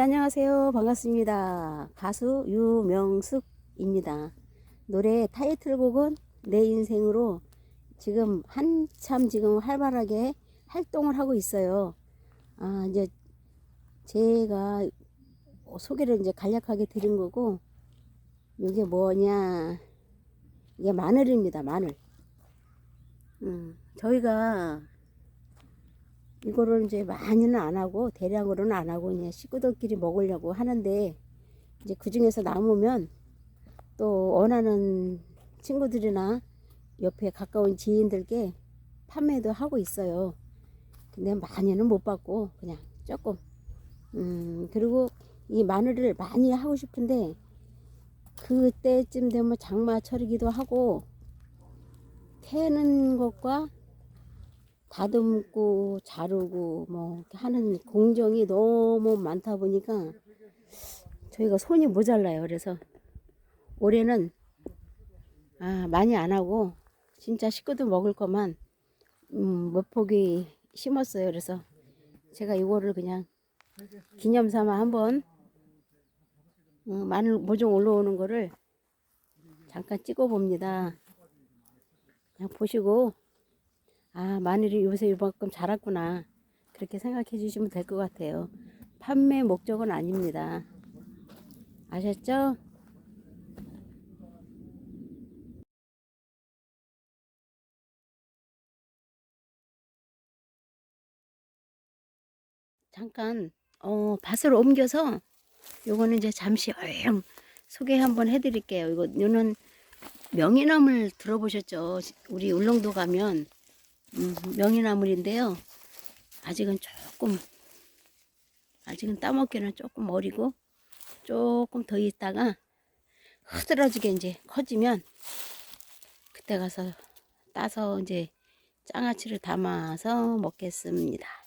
네, 안녕하세요. 반갑습니다. 가수 유명숙입니다. 노래 타이틀곡은 내 인생으로 지금 한참 지금 활발하게 활동을 하고 있어요. 아, 이제 제가 소개를 이제 간략하게 드린 거고, 이게 뭐냐, 이게 마늘입니다. 마늘. 음, 저희가 이거를 이제 많이는 안 하고 대량으로는 안 하고 그냥 식구들끼리 먹으려고 하는데 이제 그 중에서 남으면 또 원하는 친구들이나 옆에 가까운 지인들께 판매도 하고 있어요. 근데 많이는 못 받고 그냥 조금 음 그리고 이 마늘을 많이 하고 싶은데 그때쯤 되면 장마철이기도 하고 캐는 것과 다듬고 자르고 뭐 하는 공정이 너무 많다 보니까 저희가 손이 모자라요. 그래서 올해는 아 많이 안 하고 진짜 식구들 먹을 것만 음, 몇 포기 심었어요. 그래서 제가 이거를 그냥 기념 삼아 한번 어, 마늘 모종 올라오는 거를 잠깐 찍어 봅니다. 그냥 보시고 아, 마늘이 요새 이만큼 자랐구나. 그렇게 생각해 주시면 될 것 같아요. 판매 목적은 아닙니다. 아셨죠? 잠깐, 어, 밭을 옮겨서 요거는 이제 잠시 어영 소개 한번 해드릴게요. 이거, 요는 명이나물 들어보셨죠? 우리 울릉도 가면 음, 명이나물인데요. 아직은 조금 아직은 따먹기는 조금 어리고 조금 더 있다가 흐드러지게 이제 커지면 그때 가서 따서 이제 장아찌를 담아서 먹겠습니다.